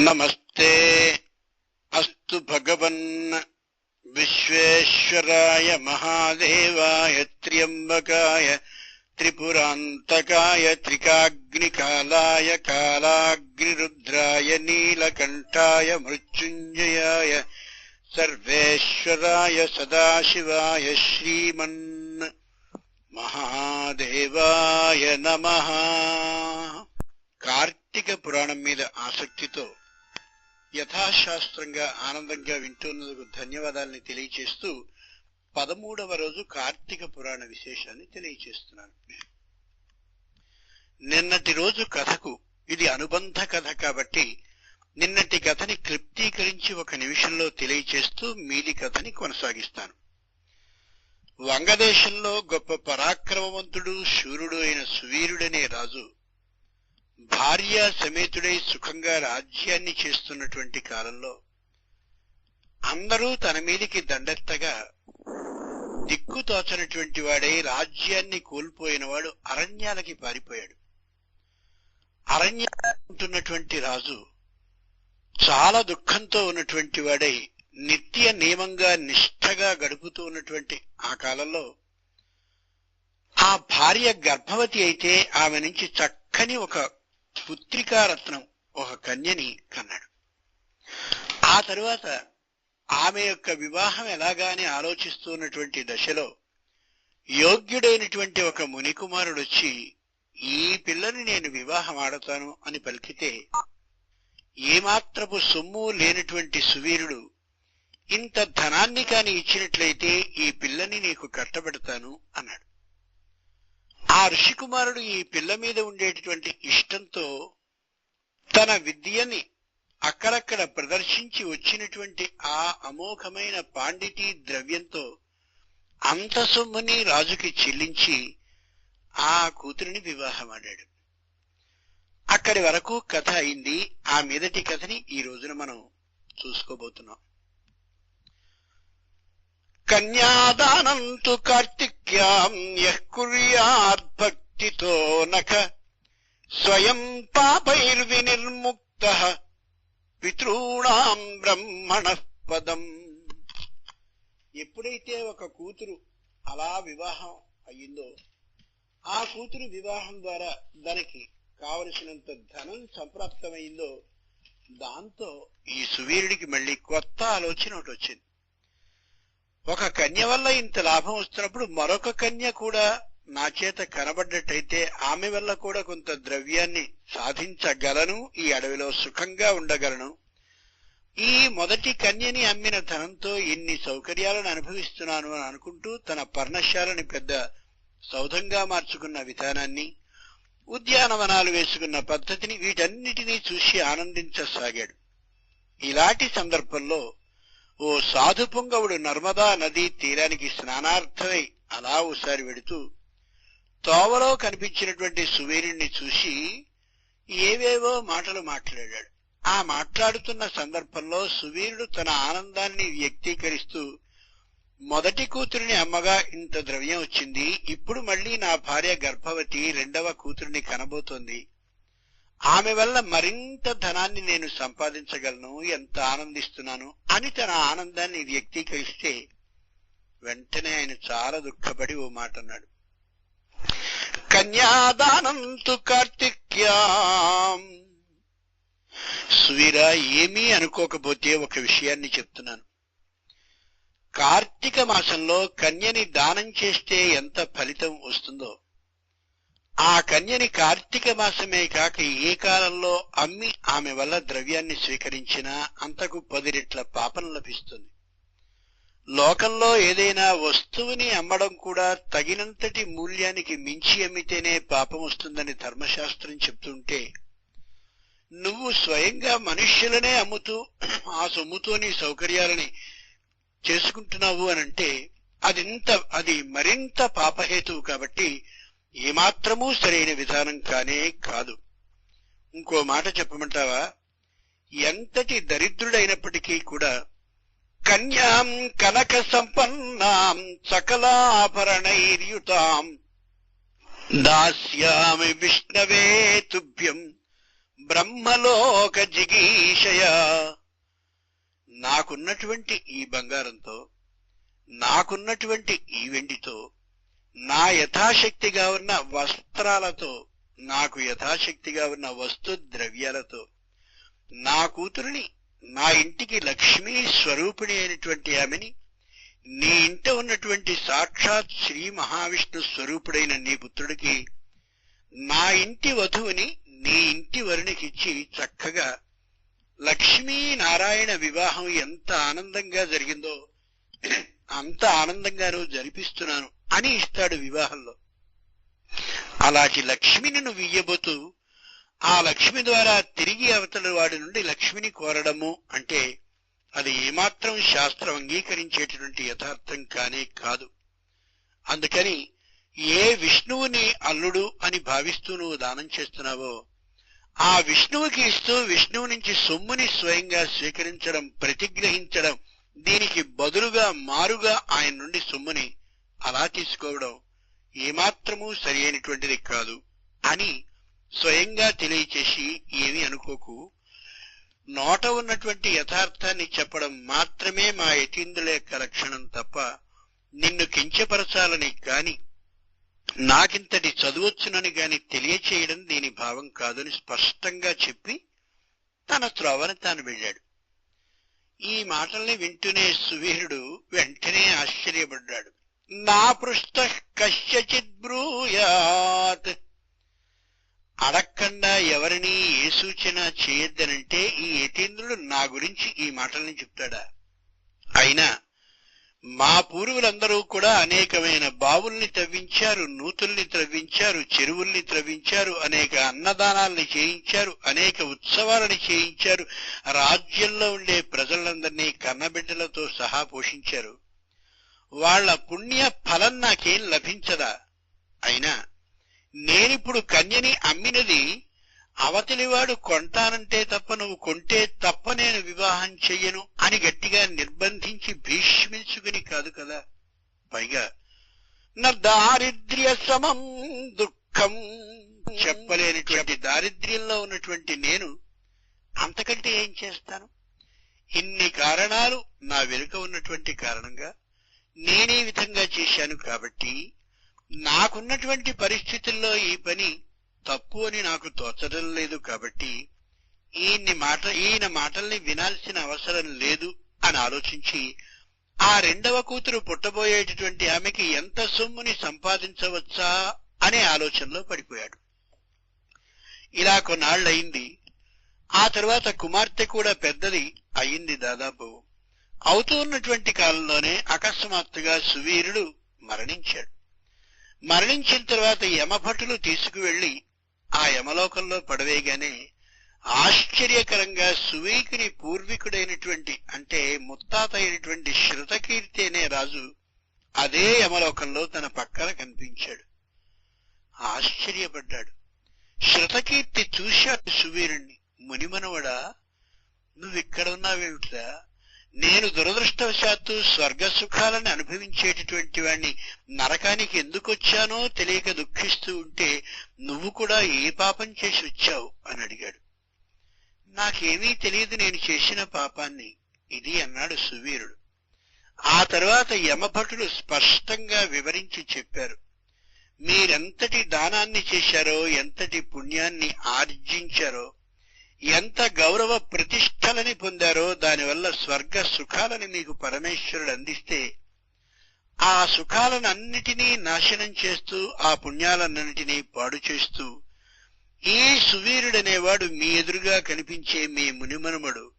నమస్తే అస్తు భగవన్ విశ్వేశ్వరాయ మహాదేవాయ త్ర్యంబకాయ త్రిపురాంతకాయ త్రికాగ్నికాలాయ కాలాగ్నిరుద్రాయ నీలకంఠాయ మృత్యుంజయాయ సర్వేశ్వరాయ సదాశివాయ శ్రీమన్ మహాదేవాయ నమః కార్తీక పురాణం మీద ఆసక్తితో యథాశాస్త్రంగా ఆనందంగా వింటున్నందుకు ధన్యవాదాలని తెలియచేస్తూ పదమూడవ రోజు కార్తీక పురాణ విశేషాన్ని తెలియచేస్తున్నాను. నిన్నటి రోజు కథకు ఇది అనుబంధ కథ కాబట్టి నిన్నటి కథని క్లిప్తీకరించి ఒక నిమిషంలో తెలియచేస్తూ మీది కథని కొనసాగిస్తాను. వంగదేశంలో గొప్ప పరాక్రమవంతుడు శూరుడు అయిన సువీరుడనే రాజు భార్య సమేతుడై సుఖంగా రాజ్యాన్ని చేస్తున్నటువంటి కాలంలో అందరూ తన మీదికి దండెత్తగా దిక్కుతోచనటువంటి వాడై రాజ్యాన్ని కోల్పోయినవాడు అరణ్యాలకి పారిపోయాడు. అరణ్య ఉంటున్నటువంటి రాజు చాలా దుఃఖంతో ఉన్నటువంటి వాడై నిత్య నియమంగా నిష్ఠగా గడుపుతూ ఉన్నటువంటి ఆ కాలంలో ఆ భార్య గర్భవతి అయితే ఆమె నుంచి చక్కని ఒక పుత్రికారత్నం ఒక కన్యని కన్నాడు. ఆ తరువాత ఆమె యొక్క వివాహం ఎలాగాని ఆలోచిస్తున్నటువంటి దశలో యోగ్యుడైనటువంటి ఒక మునికుమారుడు వచ్చి ఈ పిల్లని నేను వివాహం ఆడతాను అని పలికితే ఏమాత్రపు సొమ్ము లేనటువంటి సువీరుడు ఇంత ధనాన్ని కాని ఇచ్చినట్లయితే ఈ పిల్లని నీకు కట్టబెడతాను అన్నాడు. ఆ ఋషికుమారుడు ఈ పిల్ల మీద ఉండేటటువంటి ఇష్టంతో తన విద్యని అక్కడక్కడ ప్రదర్శించి వచ్చినటువంటి ఆ అమోఘమైన పాండితీ ద్రవ్యంతో అంత సొమ్ముని రాజుకి చెల్లించి ఆ కూతురిని వివాహమాడాడు. అక్కడి వరకు కథ అయింది. ఆ మీదటి కథని ఈ రోజున మనం చూసుకోబోతున్నాం. కన్యాదానం తు కార్తిక్యాం యః కుర్యాత్ భక్తితో నఖ. స్వయం పాపైర్వినిర్ముక్త. పితॄణాం బ్రహ్మణ పదం. ఎప్పుడైతే ఒక కూతురు అలా వివాహం అయ్యిందో ఆ కూతురు వివాహం ద్వారా దానికి కావలసినంత ధనం సంప్రాప్తమైందో దాంతో ఈ సువీరుడికి మళ్ళీ కొత్త ఆలోచన ఒకటి వచ్చింది. ఒక కన్య వల్ల ఇంత లాభం వస్తున్నప్పుడు మరొక కన్య కూడా నా చేత కనబడ్డట్టయితే ఆమె వల్ల కూడా కొంత ద్రవ్యాన్ని సాధించగలను ఈ అడవిలో సుఖంగా ఉండగలను. ఈ మొదటి కన్యని అమ్మిన ధనంతో ఇన్ని సౌకర్యాలను అనుభవిస్తున్నాను అని అనుకుంటూ తన పర్ణశాలని పెద్ద సౌధంగా మార్చుకున్న విధానాన్ని ఉద్యానవనాలు వేసుకున్న పద్ధతిని వీటన్నిటినీ చూసి ఆనందించసాగాడు. ఇలాంటి సందర్భంలో ఓ సాధు పొంగవుడు నర్మదా నదీ తీరానికి స్నానార్థమై అలా ఓసారి వెడుతూ తోవలో కనిపించినటువంటి సువీరుణ్ణి చూసి ఏవేవో మాటలు మాట్లాడాడు. ఆ మాట్లాడుతున్న సందర్భంలో సువీరుడు తన ఆనందాన్ని వ్యక్తీకరిస్తూ మొదటి కూతురిని అమ్మగా ఇంత ద్రవ్యం వచ్చింది ఇప్పుడు మళ్ళీ నా భార్య గర్భవతి రెండవ కూతురిని కనబోతోంది. ఆమె వల్ల మరింత ధనాన్ని నేను సంపాదించగలను ఎంత ఆనందిస్తున్నాను అని తన ఆనందాన్ని వ్యక్తీకరిస్తే వెంటనే ఆయన చాలా దుఃఖపడి ఓ మాట అన్నాడు. కన్యాదానం తు కార్తిక్యాం. సువీరా ఏమీ అనుకోకపోతే ఒక విషయాన్ని చెప్తున్నాను. కార్తీక మాసంలో కన్యని దానం చేస్తే ఎంత ఫలితం వస్తుందో ఆ కన్యని కార్తీక మాసమే కాక ఏ కాలంలో అమ్మి ఆమె వల్ల ద్రవ్యాన్ని స్వీకరించినా అంతకు పది రెట్ల పాపం లభిస్తుంది. లోకంలో ఏదైనా వస్తువుని అమ్మడం కూడా తగినంతటి మూల్యానికి మించి అమ్మితేనే పాపం వస్తుందని ధర్మశాస్త్రం చెప్తుంటే నువ్వు స్వయంగా మనుష్యులనే అమ్ముతూ ఆ సొమ్ముతోని సౌకర్యాలని చేసుకుంటున్నావు అనంటే అదింత అది మరింత పాపహేతువు కాబట్టి ఏమాత్రమూ సరైన విధానం కానే కాదు. ఇంకో మాట చెప్పమంటావా? ఎంతటి దరిద్రుడైనప్పటికీ కూడా కన్యాం కనక సంపన్నాం సకలాభరణైర్యుతాం. దాస్యామి విష్ణవే తుభ్యం బ్రహ్మలోక జిగీషయ. నాకున్నటువంటి ఈ బంగారంతో నాకున్నటువంటి ఈ వెండితో నా యథాశక్తిగా ఉన్న వస్త్రాలతో నాకు యథాశక్తిగా ఉన్న వస్తు ద్రవ్యాలతో నా కూతురిని నా ఇంటికి లక్ష్మీ స్వరూపిణి అయినటువంటి ఆమెని నీ ఇంట ఉన్నటువంటి సాక్షాత్ శ్రీ మహావిష్ణు స్వరూపుడైన నీ పుత్రుడికి నా ఇంటి వధువుని నీ ఇంటి వరుణికిచ్చి చక్కగా లక్ష్మీ నారాయణ వివాహం ఎంత ఆనందంగా జరిగిందో అంత ఆనందంగాను జరిపిస్తున్నాను. అని ఇస్తాడు వివాహంలో. అలాంటి లక్ష్మిని నువ్వు ఇయ్యబోతూ ఆ లక్ష్మి ద్వారా తిరిగి అవతల వాడి నుండి లక్ష్మిని కోరడము అంటే అది ఏమాత్రం శాస్త్రం అంగీకరించేటటువంటి యథార్థం కానే కాదు. అందుకని ఏ విష్ణువుని అల్లుడు అని భావిస్తూ నువ్వు దానం చేస్తున్నావో ఆ విష్ణువుకి ఇస్తూ విష్ణువు నుంచి సొమ్ముని స్వయంగా స్వీకరించడం ప్రతిగ్రహించడం దీనికి బదులుగా మారుగా ఆయన నుండి సొమ్ముని అలా తీసుకోవడం ఏమాత్రమూ సరి అయినటువంటిది కాదు అని స్వయంగా తెలియచేసి ఏమీ అనుకోకు. నోట ఉన్నటువంటి యథార్థాన్ని చెప్పడం మాత్రమే మా యతీంద్రుల యొక్క లక్షణం తప్ప నిన్ను కించపరచాలని కాని నాకింతటి చదువచ్చునని గాని తెలియచేయడం దీని భావం కాదని స్పష్టంగా చెప్పి తన త్రోవని తాను వెళ్ళాడు. ఈ మాటల్ని వింటూనే సువీరుడు వెంటనే ఆశ్చర్యపడ్డాడు. నా పృష్ట బ్రూయాత్. అడక్కండా ఎవరిని ఏ సూచన చేయొద్దనంటే ఈ యతీంద్రుడు నా గురించి ఈ మాటల్ని చెప్తాడా? అయినా మా పూర్వులందరూ కూడా అనేకమైన బావుల్ని త్రవ్వించారు నూతుల్ని త్రవ్వించారు చెరువుల్ని త్రవ్వించారు అనేక అన్నదానాల్ని చేయించారు అనేక ఉత్సవాలని చేయించారు రాజ్యంలో ఉండే ప్రజలందరినీ కన్నబిడ్డలతో సహా పోషించారు. వాళ్ళ పుణ్య ఫలం నాకేం లభించదా? అయినా నేనిప్పుడు కన్యని అమ్మినది అవతలివాడు కొంటానంటే తప్ప నువ్వు కొంటే తప్ప నేను వివాహం చెయ్యను అని గట్టిగా నిర్బంధించి భీష్మించుకుని కాదు కదా? పైగా నా దారిద్ర్య సమం దుఃఖం. చెప్పలేనటువంటి దారిద్ర్యంలో ఉన్నటువంటి నేను అంతకంటే ఏం చేస్తాను? ఇన్ని కారణాలు నా వెనుక ఉన్నటువంటి కారణంగా నేనే విధంగా చేశాను కాబట్టి నాకున్నటువంటి పరిస్థితుల్లో ఈ పని తప్పు అని నాకు తోచడం లేదు కాబట్టి ఈయన్ని మాట ఈయన మాటల్ని వినాల్సిన అవసరం లేదు అని ఆలోచించి ఆ రెండవ కూతురు పుట్టబోయేటటువంటి ఆమెకి ఎంత సొమ్ముని సంపాదించవచ్చా అనే ఆలోచనలో పడిపోయాడు. ఇలా కొన్నాళ్ళయింది. ఆ తర్వాత కుమార్తె కూడా పెద్దది అయింది దాదాపు అవుతూ ఉన్నటువంటి కాలంలోనే అకస్మాత్తుగా సువీరుడు మరణించాడు. మరణించిన తర్వాత యమభటులు తీసుకువెళ్ళి ఆ యమలోకంలో పడవేయగానే ఆశ్చర్యకరంగా సువీకుని పూర్వీకుడైనటువంటి అంటే ముత్తాత అయినటువంటి శృతకీర్తి అనే రాజు అదే యమలోకంలో తన పక్కన కనిపించాడు. ఆశ్చర్యపడ్డాడు. శృతకీర్తి చూశాడు సువీరుణ్ణి. మునిమనవడా నువ్విక్కడ ఉన్నావేమిట్రా? నేను దురదృష్టవశాత్తు స్వర్గ సుఖాలను అనుభవించేటటువంటి వాణ్ణి నరకానికి ఎందుకు వచ్చానో తెలియక దుఃఖిస్తూ ఉంటే నువ్వు కూడా ఏ పాపం చేసి వచ్చావు? అని అడిగాడు. నాకేమీ తెలియదు నేను చేసిన పాపాన్ని ఇది అన్నాడు సువీరుడు. ఆ తర్వాత యమభటులు స్పష్టంగా వివరించి చెప్పారు. మీరెంతటి దానాన్ని చేశారో ఎంతటి పుణ్యాన్ని ఆర్జించారో ఎంత గౌరవ ప్రతిష్టలని పొందారో దానివల్ల స్వర్గ సుఖాలని మీకు పరమేశ్వరుడు అందిస్తే ఆ సుఖాలనన్నిటినీ నాశనం చేస్తూ ఆ పుణ్యాలన్నిటినీ పాడు చేస్తూ ఈ సువీరుడనేవాడు మీ ఎదురుగా కనిపించే మీ మునిమనుమడు.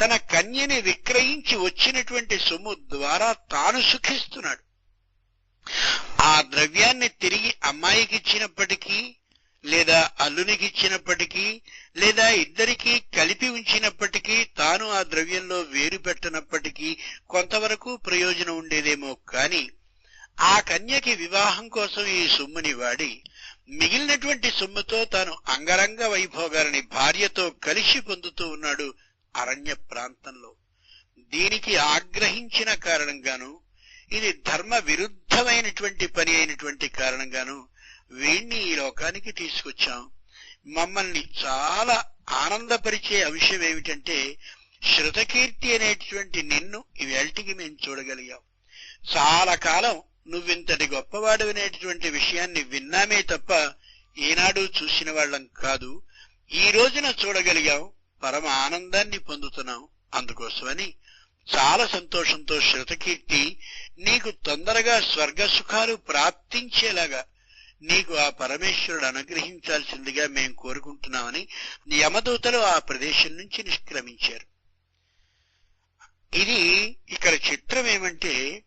తన కన్యని విక్రయించి వచ్చినటువంటి సొమ్ము ద్వారా తాను సుఖిస్తున్నాడు. ఆ ద్రవ్యాన్ని తిరిగి అమ్మాయికి ఇచ్చినప్పటికీ లేదా అల్లునికిచ్చినప్పటికీ లేదా ఇద్దరికీ కలిపి ఉంచినప్పటికీ తాను ఆ ద్రవ్యంలో వేరు పెట్టనప్పటికీ కొంతవరకు ప్రయోజనం ఉండేదేమో కాని ఆ కన్యకి వివాహం కోసం ఈ సొమ్ముని వాడి మిగిలినటువంటి సొమ్ముతో తాను అంగరంగ వైభోగాలని భార్యతో కలిసి పొందుతూ ఉన్నాడు అరణ్య ప్రాంతంలో. దీనికి ఆగ్రహించిన కారణంగాను ఇది ధర్మ విరుద్ధమైనటువంటి పని అయినటువంటి కారణంగాను వీణ్ణి ఈ లోకానికి తీసుకొచ్చాం. మమ్మల్ని చాలా ఆనందపరిచే అంశం ఏమిటంటే శృతకీర్తి అనేటువంటి నిన్ను ఇవేల్టికి మేము చూడగలిగాం. చాలా కాలం నువ్వింతటి గొప్పవాడు అనేటువంటి విషయాన్ని విన్నామే తప్ప ఏనాడు చూసిన వాళ్ళం కాదు. ఈ రోజున చూడగలిగాం పరమ ఆనందాన్ని పొందుతున్నాం. అందుకోసమని చాలా సంతోషంతో శృతకీర్తి నీకు తొందరగా స్వర్గ సుఖాలు ప్రాప్తించేలాగా నీకు ఆ పరమేశ్వరుడు అనుగ్రహించాల్సిందిగా మేం కోరుకుంటున్నామని యమదూతలు ఆ ప్రదేశం నుంచి నిష్క్రమించారు. ఇది ఇక్కడ చిత్రం ఏమంటే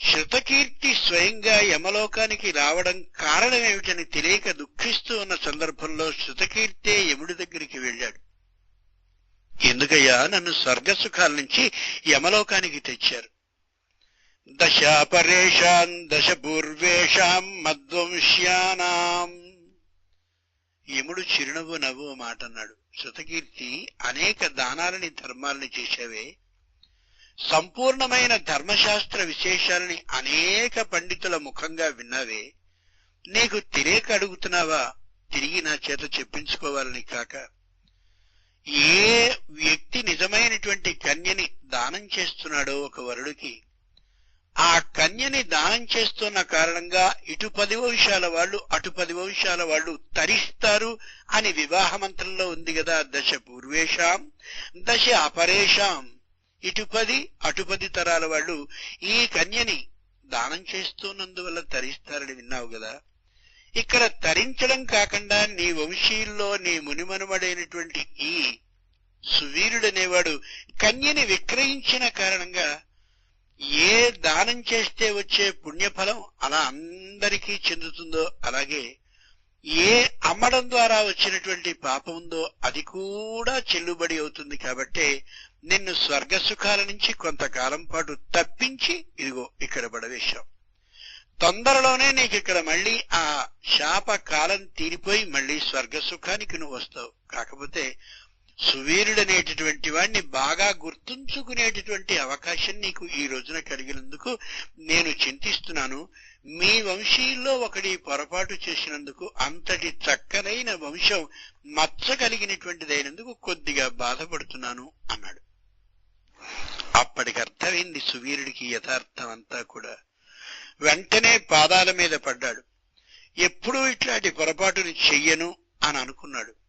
శృతకీర్తి స్వయంగా యమలోకానికి రావడం కారణం ఏమిటని తెలియక దుఃఖిస్తూ ఉన్న సందర్భంలో శృతకీర్తే యముడి దగ్గరికి వెళ్ళాడు. ఎందుకయ్యా నన్ను స్వర్గసుఖాల నుంచి యమలోకానికి తెచ్చారు? దశాపరేషాం దశ పూర్వేషాం మధ్వంశ్యానాం. యముడు చిరునవ్వు నవ్వు మాట అన్నాడు శృతకీర్తి అనేక దానాలని ధర్మాలని చేశావే. సంపూర్ణమైన ధర్మశాస్త్ర విశేషాలని అనేక పండితుల ముఖంగా విన్నావే. నీకు తెలియక అడుగుతున్నావా? తిరిగి నా చేత చెప్పించుకోవాలని కాక. ఏ వ్యక్తి నిజమైనటువంటి కన్యని దానం చేస్తున్నాడో ఒక వరుడికి ఆ కన్యని దానం చేస్తున్న కారణంగా ఇటు పది వంశాల వాళ్ళు అటు పది వంశాల వాళ్ళు తరిస్తారు అని వివాహ మంత్రంలో ఉంది కదా దశ పూర్వేషాం దశ అపరేషాం. ఇటు పది అటు పది తరాల వాళ్ళు ఈ కన్యని దానం చేస్తున్నందువల్ల తరిస్తారని విన్నావు కదా. ఇక్కడ తరించడం కాకుండా నీ వంశీయుల్లో నీ మునిమనుమడైనటువంటి ఈ సువీరుడనేవాడు కన్యని విక్రయించిన కారణంగా ఏ దానం చేస్తే వచ్చే పుణ్యఫలం అలా అందరికీ చెందుతుందో అలాగే ఏ అమ్మడం ద్వారా వచ్చినటువంటి పాపం ఉందో అది కూడా చెల్లుబడి అవుతుంది కాబట్టే నిన్ను స్వర్గ సుఖాల నుంచి కొంతకాలం పాటు తప్పించి ఇదిగో ఇక్కడ పడవేశాం తొందరలోనే నీకు ఇక్కడ మళ్ళీ ఆ శాప కాలం తీరిపోయి మళ్ళీ స్వర్గ సుఖానికి నువ్వు వస్తావు. కాకపోతే సువీరుడనేటటువంటి వాడిని బాగా గుర్తుంచుకునేటటువంటి అవకాశం నీకు ఈ రోజున కలిగినందుకు నేను చింతిస్తున్నాను. మీ వంశీయుల్లో ఒకడి పొరపాటు చేసినందుకు అంతటి చక్కనైన వంశం మచ్చ కలిగినటువంటిదైనందుకు కొద్దిగా బాధపడుతున్నాను అన్నాడు. అప్పటికి అర్థమైంది సువీరుడికి యథార్థం అంతా కూడా. వెంటనే పాదాల మీద పడ్డాడు. ఎప్పుడూ ఇట్లాంటి పొరపాటుని చెయ్యను అని అనుకున్నాడు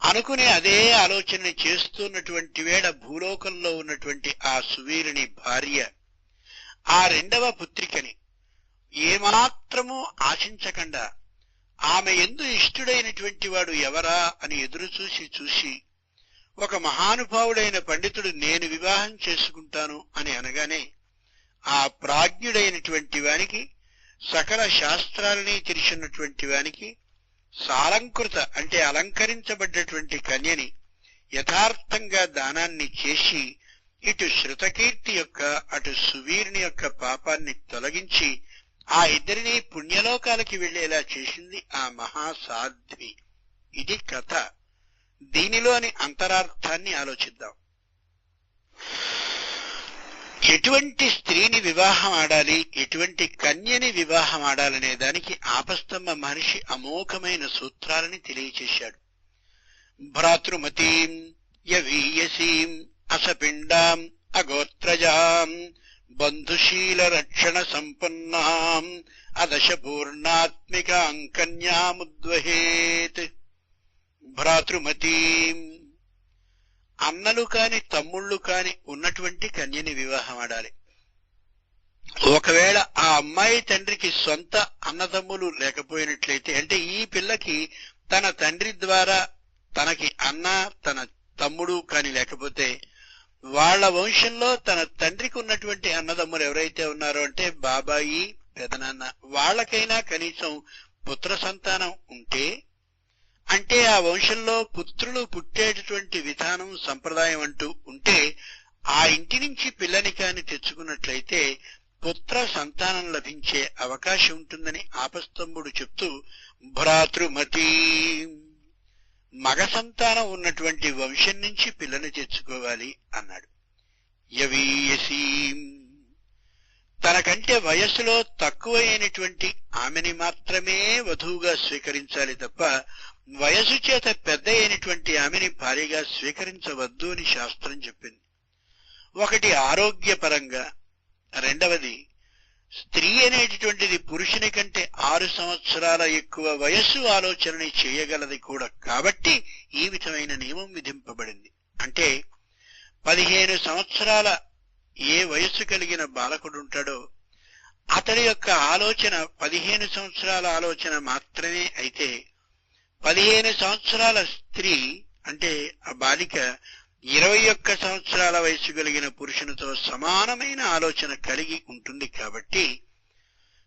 అనుకునే అదే ఆలోచన చేస్తున్నటువంటి వేళ భూలోకంలో ఉన్నటువంటి ఆ సువీరుని భార్య ఆ రెండవ పుత్రికని ఏమాత్రము ఆశించకుండా ఆమె ఎందు ఇష్టుడైనటువంటి వాడు ఎవరా అని ఎదురు చూసి చూసి ఒక మహానుభావుడైన పండితుడు నేను వివాహం చేసుకుంటాను అని అనగానే ఆ ప్రాజ్ఞుడైనటువంటి వానికి సకల శాస్త్రాలని తెలిసినటువంటి వానికి సాలంకృత అంటే అలంకరించబడ్డటువంటి కన్యని యథార్థంగా దానాన్ని చేసి ఇటు శృతకీర్తి యొక్క అటు సువీర్ని యొక్క పాపాన్ని తొలగించి ఆ ఇద్దరిని పుణ్యలోకాలకి వెళ్ళేలా చేసింది ఆ మహాసాధ్వి. ఇది కథ. దీనిలోని అంతరార్థాన్ని ఆలోచిద్దాం. ఎటువంటి స్త్రీని వివాహం ఆడాలి ఎటువంటి కన్యని వివాహం ఆడాలనే దానికి ఆపస్తమ్మ మహర్షి అమోఘమైన సూత్రాలని తెలియచేశాడు. భ్రాతృమతీం యవీయసీం అసపిండాం అగోత్రజాం బంధుశీల రక్షణ సంపన్నాం అదశ పూర్ణాత్మికాం కన్యాముద్వహేత్ భ్రాతృమతీం అన్నలు కాని తమ్ముళ్ళు కాని ఉన్నటువంటి కన్యని వివాహం ఆడాలి. ఒకవేళ ఆ అమ్మాయి తండ్రికి సొంత అన్నదమ్ములు లేకపోయినట్లయితే అంటే ఈ పిల్లకి తన తండ్రి ద్వారా తనకి అన్న తన తమ్ముడు కాని లేకపోతే వాళ్ళ వంశంలో తన తండ్రికి ఉన్నటువంటి అన్నదమ్ములు ఎవరైతే ఉన్నారో అంటే బాబాయి పెదనాన్న వాళ్ళకైనా కనీసం పుత్ర సంతానం ఉంటే అంటే ఆ వంశంలో పుత్రులు పుట్టేటటువంటి విధానం సంప్రదాయం అంటూ ఉంటే ఆ ఇంటి నుంచి పిల్లని కాని తెచ్చుకున్నట్లయితే పుత్ర సంతానం లభించే అవకాశం ఉంటుందని ఆపస్తంభుడు చెప్తూ భ్రాతృమతి మగ సంతానం ఉన్నటువంటి వంశం నుంచి పిల్లని తెచ్చుకోవాలి అన్నాడు. యవీయసీం తనకంటే వయస్సులో తక్కువ అయినటువంటి ఆమెని మాత్రమే వధువుగా స్వీకరించాలి తప్ప వయసు చేత పెద్ద అయినటువంటి ఆమెని భార్యగా స్వీకరించవద్దు అని శాస్త్రం చెప్పింది. ఒకటి ఆరోగ్యపరంగా రెండవది స్త్రీ అనేటటువంటిది పురుషుని కంటే ఆరు సంవత్సరాల ఎక్కువ వయస్సు ఆలోచనని చేయగలది కూడా. కాబట్టి ఈ విధమైన నియమం విధింపబడింది. అంటే పదిహేను సంవత్సరాల ఏ వయస్సు కలిగిన బాలకుడు ఉంటాడో అతడి యొక్క ఆలోచన పదిహేను సంవత్సరాల ఆలోచన మాత్రమే అయితే పదిహేను సంవత్సరాల స్త్రీ అంటే ఆ బాలిక ఇరవై ఒక్క సంవత్సరాల వయసు కలిగిన పురుషునితో సమానమైన ఆలోచన కలిగి ఉంటుంది కాబట్టి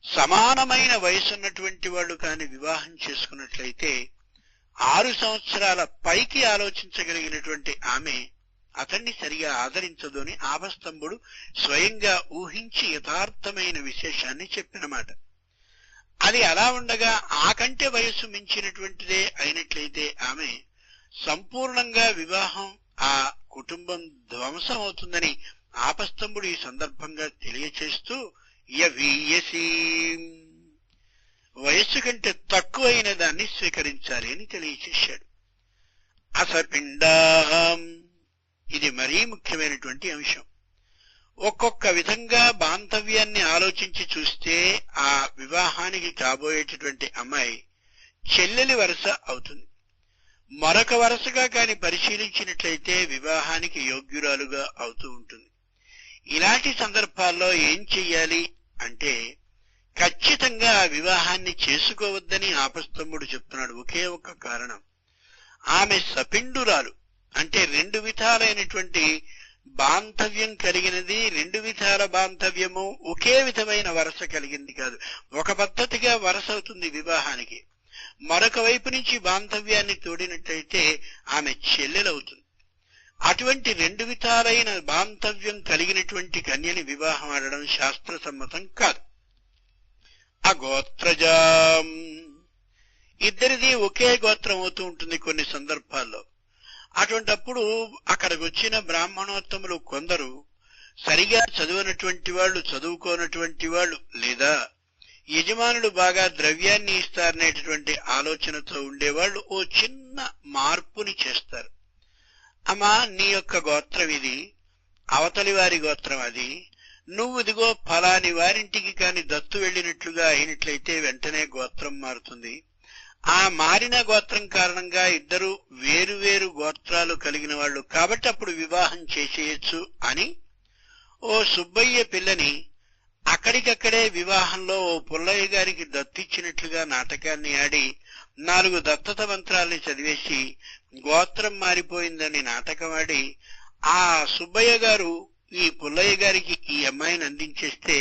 సమానమైన వయసున్నటువంటి వాళ్ళు కాని వివాహం చేసుకున్నట్లయితే ఆరు సంవత్సరాల పైకి ఆలోచించగలిగినటువంటి ఆమె అతన్ని సరిగా ఆదరించదు అని ఆపస్తంభుడు స్వయంగా ఊహించి యథార్థమైన విశేషాన్ని చెప్పినమాట. అది అలా ఉండగా ఆ కంటే వయస్సు మించినటువంటిదే అయినట్లయితే ఆమె సంపూర్ణంగా వివాహం ఆ కుటుంబం ధ్వంసం అవుతుందని ఆపస్తంభుడు ఈ సందర్భంగా తెలియచేస్తూ యవీయసీ. వయస్సు కంటే తక్కువైన దాన్ని స్వీకరించాలి అని తెలియచేశాడు. అసపిండా ఇది మరీ ముఖ్యమైనటువంటి అంశం. ఒక్కొక్క విధంగా బాంధవ్యాన్ని ఆలోచించి చూస్తే ఆ వివాహానికి కాబోయేటటువంటి అమ్మాయి చెల్లెలి వరుస అవుతుంది. మరొక వరుసగా కాని పరిశీలించినట్లయితే వివాహానికి యోగ్యురాలుగా అవుతూ ఉంటుంది. ఇలాంటి సందర్భాల్లో ఏం చెయ్యాలి అంటే ఖచ్చితంగా ఆ వివాహాన్ని చేసుకోవద్దని ఆపస్తంభుడు చెప్తున్నాడు. ఒకే ఒక కారణం. ఆమె సపిండురాలు. అంటే రెండు విధాలైనటువంటి బాంధవ్యం కలిగినది రెండు విధాల బాంధవ్యము. ఒకే విధమైన వరస కలిగింది కాదు. ఒక పద్ధతిగా వరస అవుతుంది వివాహానికి. మరొక వైపు నుంచి బాంధవ్యాన్ని తోడినట్టయితే ఆమె చెల్లెలవుతుంది. అటువంటి రెండు విధాలైన బాంధవ్యం కలిగినటువంటి కన్యని వివాహం ఆడడం శాస్త్ర సమ్మతం కాదు. అగోత్రజాం. ఇద్దరిది ఒకే గోత్రం అవుతూ ఉంటుంది కొన్ని సందర్భాల్లో. అటువంటప్పుడు అక్కడికి వచ్చిన బ్రాహ్మణోత్తములు కొందరు సరిగా చదువునటువంటి వాళ్ళు చదువుకోనటువంటి వాళ్ళు లేదా యజమానులు బాగా ద్రవ్యాన్ని ఇస్తారనేటటువంటి ఆలోచనతో ఉండేవాళ్ళు ఓ చిన్న మార్పుని చేస్తారు. అమ్మా నీ యొక్క గోత్రం ఇది అవతలి వారి గోత్రం అది నువ్వు ఇదిగో ఫలాని వారింటికి కాని దత్తు వెళ్ళినట్లుగా అయినట్లయితే వెంటనే గోత్రం మారుతుంది. ఆ మారిన గోత్రం కారణంగా ఇద్దరు వేరు వేరు గోత్రాలు కలిగిన వాళ్ళు. కాబట్టి అప్పుడు వివాహం చేసేయచ్చు అని ఓ సుబ్బయ్య పిల్లని అక్కడికక్కడే వివాహంలో ఓ పుల్లయ్య గారికి దత్తిచ్చినట్లుగా నాటకాన్ని ఆడి నాలుగు దత్తత మంత్రాల్ని చదివేసి గోత్రం మారిపోయిందని నాటకం ఆడి ఆ సుబ్బయ్య గారు ఈ పుల్లయ్య గారికి ఈ అమ్మాయిని అందించేస్తే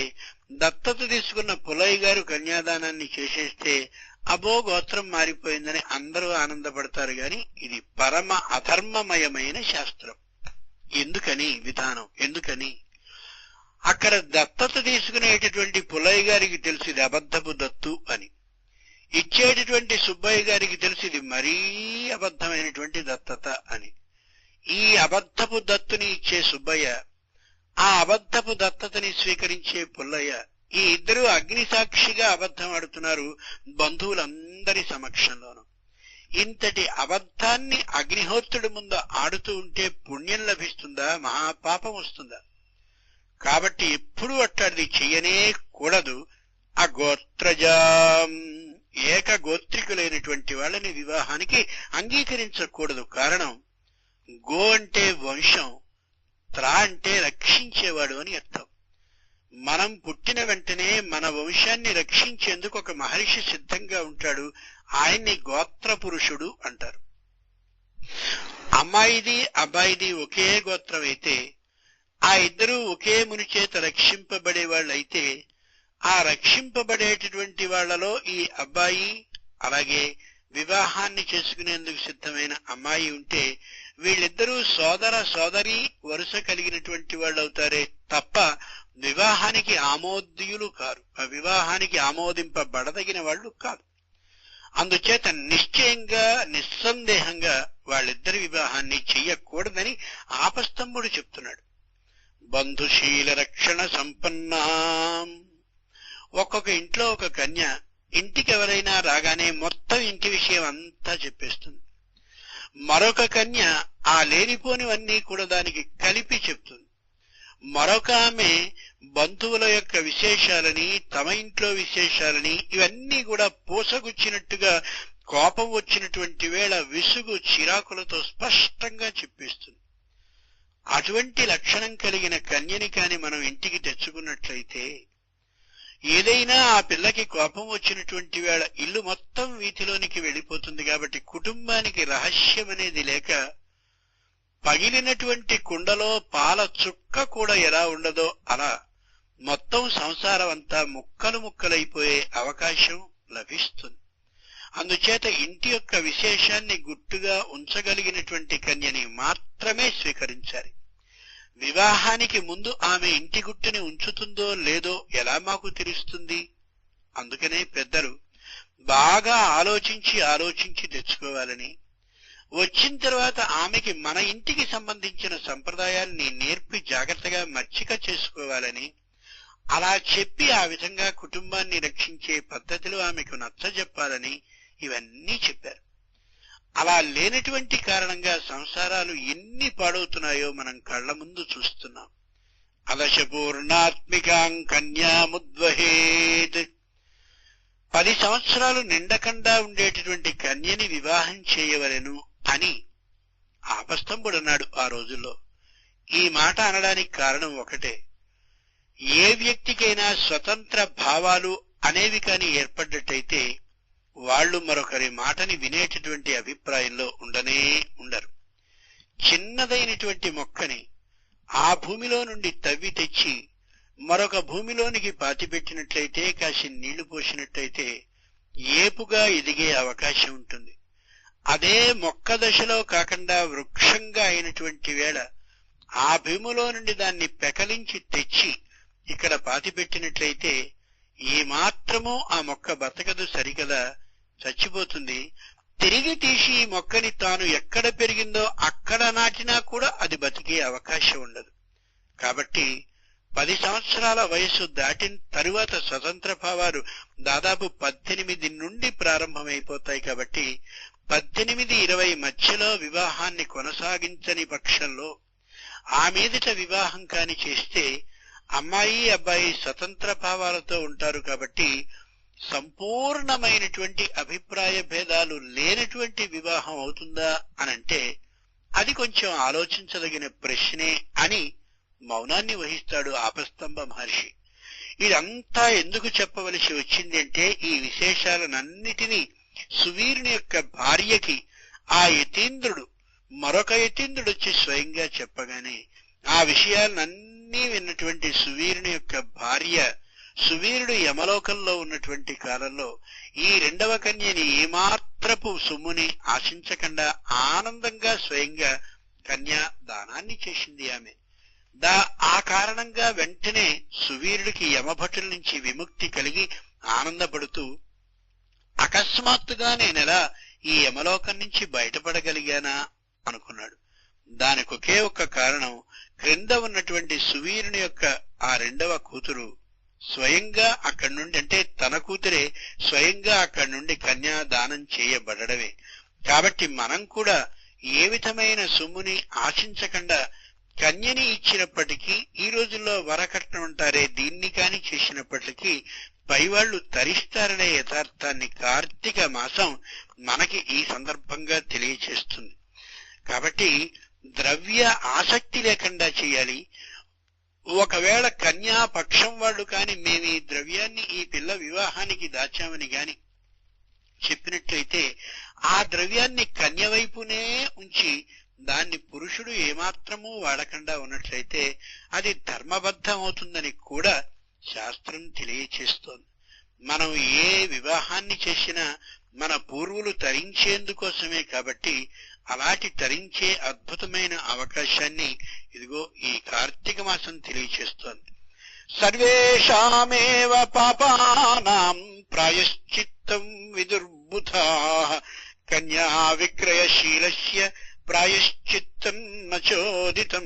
దత్తత తీసుకున్న పుల్లయ్య గారు కన్యాదానాన్ని చేసేస్తే అబో గోత్రం మారిపోయిందని అందరూ ఆనందపడతారు గాని ఇది పరమ అధర్మమయమైన శాస్త్రం. ఎందుకని విధానం? ఎందుకని? అక్కడ దత్తత తీసుకునేటటువంటి పుల్లయ్య గారికి తెలిసింది అబద్ధపు దత్తు అని. ఇచ్చేటటువంటి సుబ్బయ్య గారికి తెలిసింది మరీ అబద్ధమైనటువంటి దత్తత అని. ఈ అబద్ధపు దత్తుని ఇచ్చే సుబ్బయ్య ఆ అబద్ధపు దత్తతని స్వీకరించే పుల్లయ్య ఈ ఇద్దరు అగ్ని సాక్షిగా అబద్ధం ఆడుతున్నారు బంధువులందరి సమక్షంలోనూ. ఇంతటి అబద్ధాన్ని అగ్నిహోత్రుడి ముందు ఆడుతూ ఉంటే పుణ్యం లభిస్తుందా? మహాపాపం వస్తుందా? కాబట్టి ఎప్పుడు అట్టాడిది చెయ్యనే కూడదు. ఆ గోత్రజాం ఏక గోత్రికులైనటువంటి వాళ్ళని వివాహానికి అంగీకరించకూడదు. కారణం గో అంటే వంశం త్రా అంటే రక్షించేవాడు అని అర్థం. మనం పుట్టిన వెంటనే మన వంశాన్ని రక్షించేందుకు ఒక మహర్షి సిద్ధంగా ఉంటాడు. ఆయన్ని గోత్ర పురుషుడు అంటారు. అమ్మాయిది అబ్బాయిది ఒకే గోత్రం అయితే ఆ ఇద్దరు ఒకే ముని చేత రక్షింపబడే వాళ్ళైతే ఆ రక్షింపబడేటటువంటి వాళ్ళలో ఈ అబ్బాయి అలాగే వివాహాన్ని చేసుకునేందుకు సిద్ధమైన అమ్మాయి ఉంటే వీళ్ళిద్దరూ సోదర సోదరి వరుస కలిగినటువంటి వాళ్ళు అవుతారే తప్ప వివాహానికి ఆమోద్యులు కారు. ఆ వివాహానికి ఆమోదింపబడదగిన వాళ్ళు కాదు. అందుచేత నిశ్చయంగా నిస్సందేహంగా వాళ్ళిద్దరి వివాహాన్ని చెయ్యకూడదని ఆపస్తంభుడు చెప్తున్నాడు. బంధుశీల రక్షణ సంపన్నా. ఒక్కొక్క ఇంట్లో ఒక కన్య ఇంటికి ఎవరైనా రాగానే మొత్తం ఇంటి విషయం అంతా చెప్పేస్తుంది. మరొక కన్య ఆ లేనిపోనివన్నీ కూడా దానికి కలిపి చెప్తుంది. మరొక ఆమె బంధువుల యొక్క విశేషాలని తమ ఇంట్లో విశేషాలని ఇవన్నీ కూడా పూసగుచ్చినట్టుగా కోపం వచ్చినటువంటి వేళ విసుగు చిరాకులతో స్పష్టంగా చెప్పిస్తుంది. అటువంటి లక్షణం కలిగిన కన్యని కాని మనం ఇంటికి తెచ్చుకున్నట్లయితే ఏదైనా ఆ పిల్లకి కోపం వచ్చినటువంటి వేళ ఇల్లు మొత్తం వీధిలోనికి వెళ్ళిపోతుంది కాబట్టి కుటుంబానికి రహస్యం అనేది లేక పగిలినటువంటి కుండలో పాల చుక్క కూడా ఎలా ఉండదో అలా మొత్తం సంసారం అంతా ముక్కలు ముక్కలైపోయే అవకాశం లభిస్తుంది. అందుచేత ఇంటి యొక్క విశేషాన్ని గుట్టుగా ఉంచగలిగినటువంటి కన్యని మాత్రమే స్వీకరించాలి. వివాహానికి ముందు ఆమె ఇంటి గుట్టుని ఉంచుతుందో లేదో ఎలా మాకు తెలుస్తుంది? అందుకనే పెద్దలు బాగా ఆలోచించి ఆలోచించి తెచ్చుకోవాలని వచ్చిన తర్వాత ఆమెకి మన ఇంటికి సంబంధించిన సంప్రదాయాల్ని నేర్పి జాగ్రత్తగా మచ్చిక చేసుకోవాలని అలా చెప్పి ఆ విధంగా కుటుంబాన్ని రక్షించే పద్ధతులు ఆమెకు నచ్చజెప్పాలని ఇవన్నీ చెప్పారు. అలా లేనటువంటి కారణంగా సంసారాలు ఎన్ని పాడవుతున్నాయో మనం కళ్ళ ముందు చూస్తున్నాం. అలశపూర్ణాత్మికాం కన్యాముద్వహేత్. పది సంవత్సరాలు నిండకుండా ఉండేటటువంటి కన్యని వివాహం చేయవలెను అని అపస్తంభుడన్నాడు ఆ రోజుల్లో. ఈ మాట అనడానికి కారణం ఒకటే. ఏ వ్యక్తికైనా స్వతంత్ర భావాలు అనేవి కాని ఏర్పడ్డట్టయితే వాళ్ళు మరొకరి మాటని వినేటటువంటి అభిప్రాయంలో ఉండనే ఉండరు. చిన్నదైనటువంటి మొక్కని ఆ భూమిలో నుండి తవ్వి తెచ్చి మరొక భూమిలోనికి పాతిపెట్టినట్లయితే కాసి నీళ్ళు పోసినట్లయితే ఏపుగా ఎదిగే అవకాశం ఉంటుంది. అదే మొక్క దశలో కాకుండా వృక్షంగా అయినటువంటి వేళ ఆ భీములో నుండి దాన్ని పెకలించి తెచ్చి ఇక్కడ పాతిపెట్టినట్లయితే ఏ మాత్రము ఆ మొక్క బతకదు సరికదా చచ్చిపోతుంది. తిరిగి తీసి ఈ మొక్కని తాను ఎక్కడ పెరిగిందో అక్కడ నాటినా కూడా అది బతికే అవకాశం ఉండదు. కాబట్టి పది సంవత్సరాల వయస్సు దాటిన తరువాత స్వతంత్ర భావాలు దాదాపు పద్దెనిమిది నుండి ప్రారంభమైపోతాయి కాబట్టి పద్దెనిమిది ఇరవై మధ్యలో వివాహాన్ని కొనసాగించని పక్షంలో ఆ మీదట వివాహం కాని చేస్తే అమ్మాయి అబ్బాయి స్వతంత్ర భావాలతో ఉంటారు కాబట్టి సంపూర్ణమైనటువంటి అభిప్రాయ భేదాలు లేనటువంటి వివాహం అవుతుందా అనంటే అది కొంచెం ఆలోచించదగిన ప్రశ్నే అని మౌనాన్ని వహిస్తాడు ఆపస్తంభ మహర్షి. ఇదంతా ఎందుకు చెప్పవలసి వచ్చిందంటే ఈ విశేషాలనన్నిటినీ సువీరుని యొక్క భార్యకి ఆ యతీంద్రుడు మరొక యతీంద్రుడు వచ్చి స్వయంగా చెప్పగానే ఆ విషయాలన్నీ విన్నటువంటి సువీరుని యొక్క భార్య సువీరుడు యమలోకంలో ఉన్నటువంటి కాలంలో ఈ రెండవ కన్యని ఏమాత్రపు సొమ్ముని ఆశించకుండా ఆనందంగా స్వయంగా కన్యా దానాన్ని చేసింది ఆమె. దా ఆ కారణంగా వెంటనే సువీరుడికి యమభటుల నుంచి విముక్తి కలిగి ఆనందపడుతూ అకస్మాత్తుగా నేనెలా ఈ యమలోకం నుంచి బయటపడగలిగానా అనుకున్నాడు. దానికి ఒకే ఒక్క కారణం క్రింద ఉన్నటువంటి సువీరుని యొక్క ఆ రెండవ కూతురు స్వయంగా అక్కడి నుండి అంటే తన కూతురే స్వయంగా అక్కడి నుండి కన్యాదానం చేయబడడమే. కాబట్టి మనం కూడా ఏ విధమైన సొమ్ముని ఆశించకుండా కన్యని ఇచ్చినప్పటికీ ఈ రోజుల్లో వరకట్నం అంటారే దీన్ని కాని చేసినప్పటికీ పైవాళ్ళు తరిస్తారనే యథార్థాన్ని కార్తీక మాసం మనకి ఈ సందర్భంగా తెలియచేస్తుంది. కాబట్టి ద్రవ్య ఆసక్తి లేకుండా చేయాలి. ఒకవేళ కన్యా పక్షం వాళ్ళు కాని మేము ఈ ద్రవ్యాన్ని ఈ పిల్ల వివాహానికి దాచామని గాని చెప్పినట్లయితే ఆ ద్రవ్యాన్ని కన్య వైపునే ఉంచి దాన్ని పురుషుడు ఏమాత్రమూ వాడకుండా ఉన్నట్లయితే అది ధర్మబద్ధమవుతుందని కూడా శాస్త్రం తెలియచేస్తోంది. మనం ఏ వివాహాన్ని చేసినా మన పూర్వులు తరించేందుకోసమే కాబట్టి అలాంటి తరించే అద్భుతమైన అవకాశాన్ని ఇదిగో ఈ కార్తీక మాసం తెలియచేస్తోంది. సర్వేషామేవ పాపానాం ప్రాయశ్చిత్తం విదుర్బుధా. కన్యా విక్రయశీలస్య ప్రాయశ్చిత్తం నచోదితం.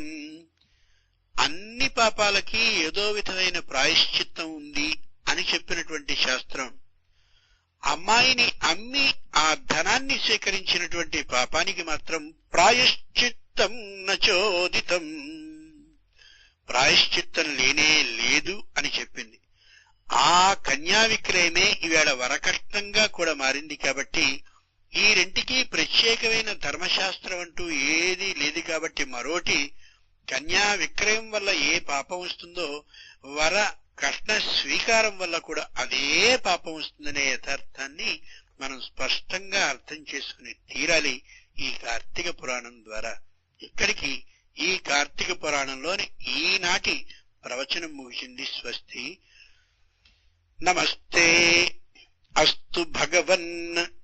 అన్ని పాపాలకి ఏదో విధమైన ప్రాయశ్చిత్తం ఉంది అని చెప్పినటువంటి శాస్త్రం. అమ్మాయిని అమ్మి ఆ ధనాన్ని సేకరించినటువంటి పాపానికి మాత్రం ప్రాయశ్చిత్తం నచోదితం. ప్రాయశ్చిత్తం లేనే లేదు అని చెప్పింది. ఆ కన్యా విక్రయమే ఈవేళ వరకట్నంగా కూడా మారింది కాబట్టి ఈ రెంటికి ప్రత్యేకమైన ధర్మశాస్త్రం అంటూ ఏదీ లేదు కాబట్టి మరోటి కన్యా విక్రయం వల్ల ఏ పాపం వస్తుందో వర కట్న స్వీకారం వల్ల కూడా అదే పాపం వస్తుందనే యథార్థాన్ని మనం స్పష్టంగా అర్థం చేసుకుని తీరాలి ఈ కార్తీక పురాణం ద్వారా. ఇక్కడికి ఈ కార్తీక పురాణంలోని ఈనాటి ప్రవచనం ముగిసింది. స్వస్తి. నమస్తే. అస్తు భగవన్.